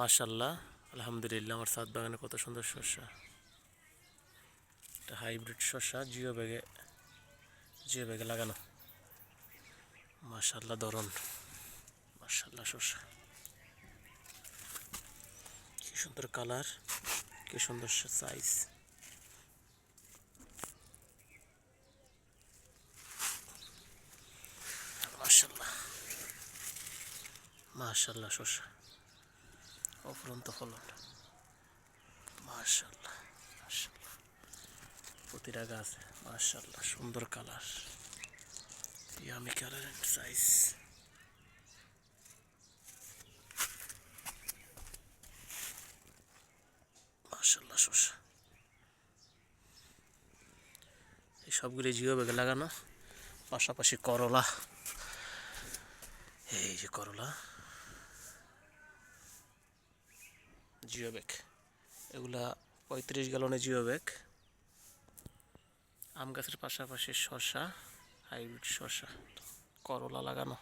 মাশাল্লাহ আলহামদুলিল্লাহ, আমার সাত বাগানে কত সুন্দর শস্য এটা হাইব্রিড শস্য জিও ব্যাগে জিও ব্যাগে লাগানো। মাশাল্লাহ ধরন। মাশাল্লাহ শস্য কি সুন্দর কালার, কি সুন্দর সাইজ মাশাল্লাহ মাশাল্লাহ শস্য অফুরন্ত ফলন মাশাল্লাহ প্রতিটা গাছ মাশাল্লাহ সুন্দর colour. Yummy colour and size শস্য এই সবগুলি জিও ব্যাগে লাগানো, পাশাপাশি করলা। এই যে করলা। জিও ব্যাগ এগুলা পঁয়ত্রিশ গ্যালনের জিও ব্যাগ আম গাছের পাশাপাশি শসা, হাইব্রিড শসা, করলা লাগানো।